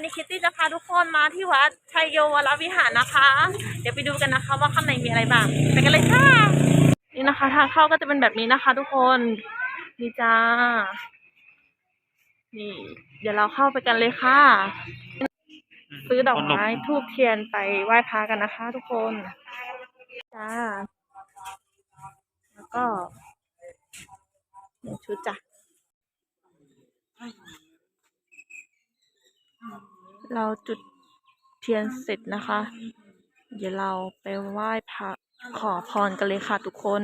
วันนี้คิตตี้จะพาทุกคนมาที่วัดชัยโยวรวิหารนะคะ เดี๋ยวไปดูกันนะคะว่าข้างในมีอะไรบ้างไปกันเลยค่ะ นี่นะคะ ทางเข้าก็จะเป็นแบบนี้นะคะ ทุกคนนี่จ้า นี่ เดี๋ยวเราเข้าไปกันเลยค่ะ ซื้อดอกไม้ทูบเทียนไปไหว้พระกันนะคะ ทุกคนจ้าแล้วก็หนึ่งชุดจ้ะ เราจุดเทียนเสร็จนะคะ เดี๋ยวเราไปไหว้พระขอพรกันเลยค่ะทุกคน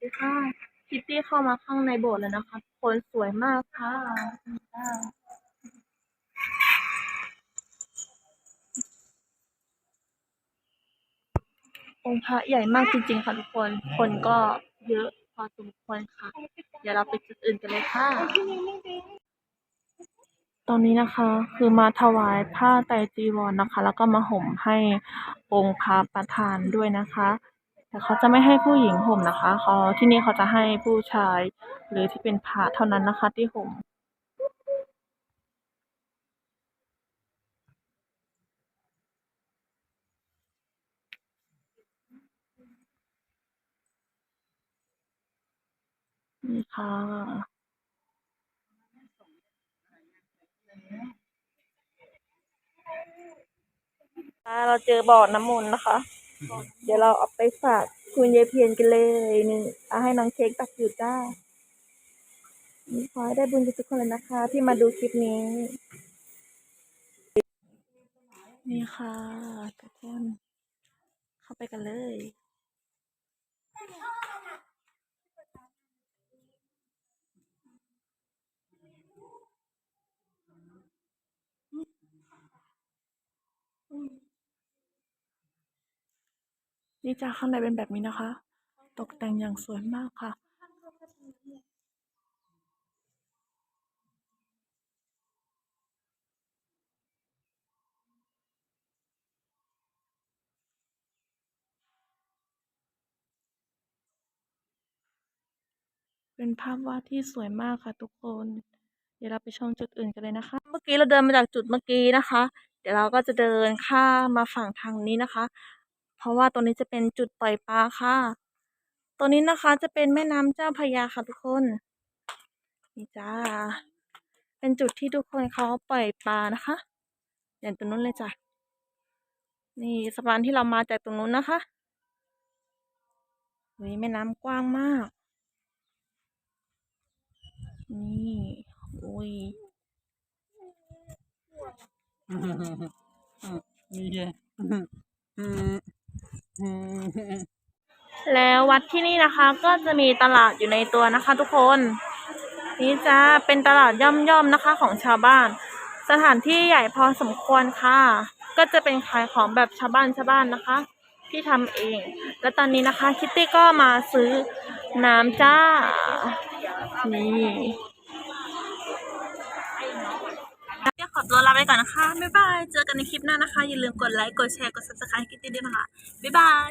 ดีค่ะคิตตี้เข้ามาข้างในโบสถ์แล้วนะคะคนสวยมากค่ะองค์พระใหญ่มากจริงๆค่ะทุกคน คนก็เยอะพอสมควรค่ะ เดี๋ยวเราไปจุดอื่นกันเลยค่ะ ตอนนี้นะคะ คือมาถวายผ้าไตรจีวรนะคะ แล้วก็มาห่มให้องค์พระประธานด้วยนะคะ แต่เขาจะไม่ให้ผู้หญิงห่มนะคะเขาที่นี่เขาจะให้ผู้ชาย หรือที่เป็นพระเท่านั้นนะคะ ที่ห่มนี่ค่ะ เราเจอบ่อน้ำมนต์นะคะ เดี๋ยวเราเอาไปฝากคุณยายเพียนกันเลยนี่เอาให้น้องเค้กตักอยู่จ้านี่ขอให้ได้บุญกับทุกคนเลยนะคะ ที่มาดูคลิปนี้ นี่ค่ะทุกคน เข้าไปกันเลย นี่จ้าข้างในเป็นแบบนี้นะคะ ตกแต่งอย่างสวยมากค่ะเป็นภาพวาดที่สวยมากค่ะทุกคน เดี๋ยวเราไปชมจุดอื่นกันเลยนะคะ เมื่อกี้เราเดินมาจากจุดเมื่อกี้นะคะ เดี๋ยวเราก็จะเดินข้ามมาฝั่งทางนี้นะคะ เพราะว่าตรงนี้จะเป็นจุดปล่อยปลาค่ะ ตัวนี้นะคะจะเป็นแม่น้ำเจ้าพยาค่ะทุกคนนี่จ้า เป็นจุดที่ทุกคนเขาปล่อยปลานะคะ อย่างตรงนู้นเลยจ้ะนี่สะพานที่เรามาจากตรงนู้นนะคะนี่แม่น้ำกว้างมาก นี่ อุ้ยนี่ไง แล้ววัดที่นี่นะคะ ก็จะมีตลาดอยู่ในตัวนะคะ ทุกคน นี่จะเป็นตลาดย่อมๆนะคะ ของชาวบ้าน สถานที่ใหญ่พอสมควรค่ะ ก็จะเป็นขายของแบบชาวบ้านชาวบ้านนะคะที่ทำเอง และตอนนี้นะคะ คิตตี้ก็มาซื้อน้ำจ้า นี่เดี๋ยวขอ ตัวลาไปก่อนนะคะ บ๊ายบาย เจอกันในคลิปหน้านะคะ อย่าลืมกดไลค์ กดแชร์ กด subscribe กิ๊ตตี้ด้วยนะคะ บ๊ายบาย